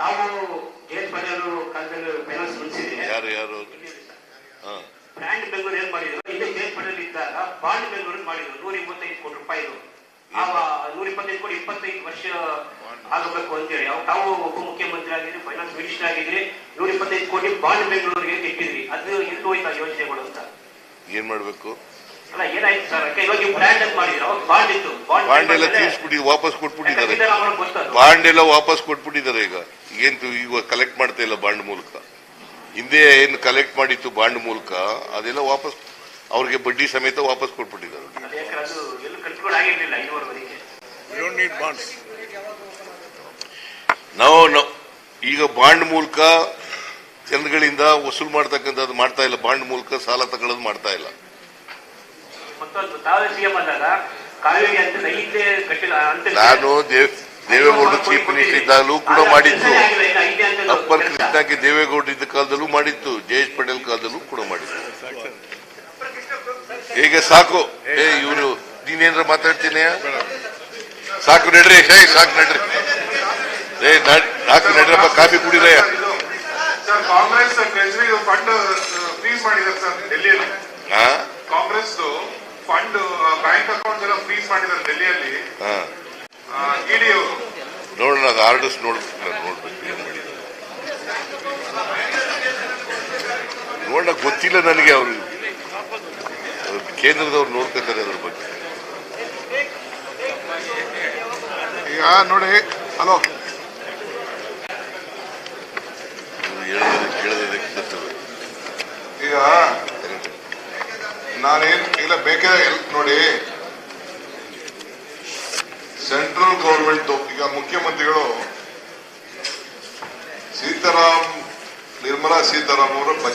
ತಾವು ಪಟೇಲ್ ಕಾಲದಲ್ಲಿ ಫೈನಾನ್ಸ್ ಮುಗಿಸಿದ್ರೆ. ಯಾರು ಯಾರು? ಬ್ರ್ಯಾಂಡ್ ಬೆಂಗಳೂರು ಏನ್ ಮಾಡಿದ್ರು? ಹಿಂದೆ ಜಯಂತ್ ಪಟೇಲ್ ಇದ್ದಾಗ ಬಾಂಡ್ ಬೆಂಗಳೂರು ಮಾಡಿದ್ರು. ನೂರ ಇಪ್ಪತ್ತೈದು ಕೋಟಿ ರೂಪಾಯಿದು ಆವ ನೂರ ಇಪ್ಪತ್ತೈದು ಕೋಟಿ ಇಪ್ಪತ್ತೈದು ವರ್ಷ ಆಗಬೇಕು ಅಂತೇಳಿ ಅವ್ ತಾವು ಉಪಮುಖ್ಯಮಂತ್ರಿ ಆಗಿದ್ರಿ ಫೈನಾನ್ಸ್ ಮಿನಿಸ್ಟರ್ ಆಗಿದ್ರಿ. ನೂರ ಇಪ್ಪತ್ತೈದು ಕೋಟಿ ಬಾಂಡ್ ಬೆಂಗಳೂರಿಗೆ ಇಟ್ಟಿದ್ರಿ. ಅದು ಎಲ್ಲಿ ಹೋಯ್ತಾ ಯೋಚನೆಗಳು ಅಂತ. ಏನ್ ಮಾಡ್ಬೇಕು? ಅಲ್ಲ ಏನಾಯ್ತು ಸರ್? ಯಾಕೆ ಇವಾಗ ನೀವು ಬ್ರ್ಯಾಂಡ್ ಅಂತ ಮಾಡಿದ್ರು ಅವಾಗ ಬಾಂಡ್ ಇತ್ತು. ಬಾಂಡ್ ಎಲ್ಲ ತೀರ್ಸ್ಬಿಟ್ಟು ವಾಪಸ್ ಕೊಟ್ಬಿಟ್ಟಿದ್ದಾರೆ. ಬಾಂಡ್ ಎಲ್ಲ ವಾಪಸ್ ಕೊಟ್ಬಿಟ್ಟಿದ್ದಾರೆ ಈಗ. ಏನ್ ಈಗ ಕಲೆಕ್ಟ್ ಮಾಡ್ತಾ ಇಲ್ಲ ಬಾಂಡ್ ಮೂಲಕ. ಹಿಂದೆ ಏನು ಕಲೆಕ್ಟ್ ಮಾಡಿತ್ತು ಬಾಂಡ್ ಮೂಲಕ ಅದೆಲ್ಲ ವಾಪಸ್ ಅವ್ರಿಗೆ ಬಡ್ಡಿ ಸಮೇತ ವಾಪಸ್ ಕೊಟ್ಬಿಟ್ಟಿದ್ದಾರೆ. ನಾವು ಈಗ ಬಾಂಡ್ ಮೂಲಕ ಜನಗಳಿಂದ ವಸೂಲ್ ಮಾಡ್ತಕ್ಕಂಥದ್ದು ಮಾಡ್ತಾ ಇಲ್ಲ. ಬಾಂಡ್ ಮೂಲಕ ಸಾಲ ತಗೊಳ್ಳೋದು ಮಾಡ್ತಾ ಇಲ್ಲ ಮತ್ತೊಂದು ತಾವೇ ಸಿಎಂ ಆದಾಗ ಕಾವೇರಿ ಅಂತ ಇಲ್ಲೇ ಕಟ್ಟಿಲ್ಲ ಅಂತ ನಾನು ದೇವ್ ದೇವೇಗೌಡರು ಚೀಫ್ ಮಿನಿಸ್ಟರ್ ಇದ್ದಾಗಲೂ ಕೂಡ ಮಾಡಿತ್ತು ಅಪ್ಪರ್ ಕೃಷ್ಣಕ್ಕೆ ದೇವೇಗೌಡ ಇದ್ದ ಕಾಲದಲ್ಲೂ ಮಾಡಿತ್ತು. ಜಯೇಶ್ ಪಟೇಲ್ ಕಾಲದಲ್ಲೂ ಕೂಡ ಮಾಡಿತ್ತು ಈಗ ಸಾಕು? ಏ ಇವರು ನೀನೇನ್ರ ಮಾತಾಡ್ತೀನಿ ಸಾಕು ನಡ್ರಿ ಏ ಸಾಕು ನಡ್ರಿ. ಏ ನಡ್- ಸಾಕು ನಡ್ರಪ್ಪ ಕಾಫಿ ಕುಡಿರಯ್ಯ ಸರ್ ಕಾಂಗ್ರೆಸ್ ಫಂಡ್ ಫ್ರೀಸ್ ಮಾಡಿದ್ದಾರೆ ಸರ್ ಡೆಲ್ಲಿಯಲ್ಲಿ. ಹಾ ಕಾಂಗ್ರೆಸ್ ಫಂಡ್ ಬ್ಯಾಂಕ್ ಮಾಡಿದ್ದಾರೆ ಡೆಲ್ಲಿಯಲ್ಲಿ. ನೋಡೋಣ ಅದು ಆರ್ಡರ್ಸ್ ನೋಡ್ಬೇಕು ನಾನು ನೋಡ್ಬೇಕು ಏನ್ ಮಾಡಿದ್ದಾರೆ ನೋಡೋಣ ಗೊತ್ತಿಲ್ಲ ನನಗೆ ಅವರು. ಕೇಂದ್ರದವ್ರು ನೋಡ್ಕೊತಾರೆ ಅದ್ರ ಬಗ್ಗೆ. ಈಗ ನೋಡಿ ಹಲೋ. ಈಗ ನಾನೇನ್ ಇಲ್ಲ ಬೇಕೇ ನೋಡಿ ಸೆಂಟ್ರಲ್ ಗೌರ್ಮೆಂಟ್ ಈಗ ಮುಖ್ಯಮಂತ್ರಿಗಳು ಸೀತಾರಾಮ್ ನಿರ್ಮಲಾ ಸೀತಾರಾಮ್ ಅವರು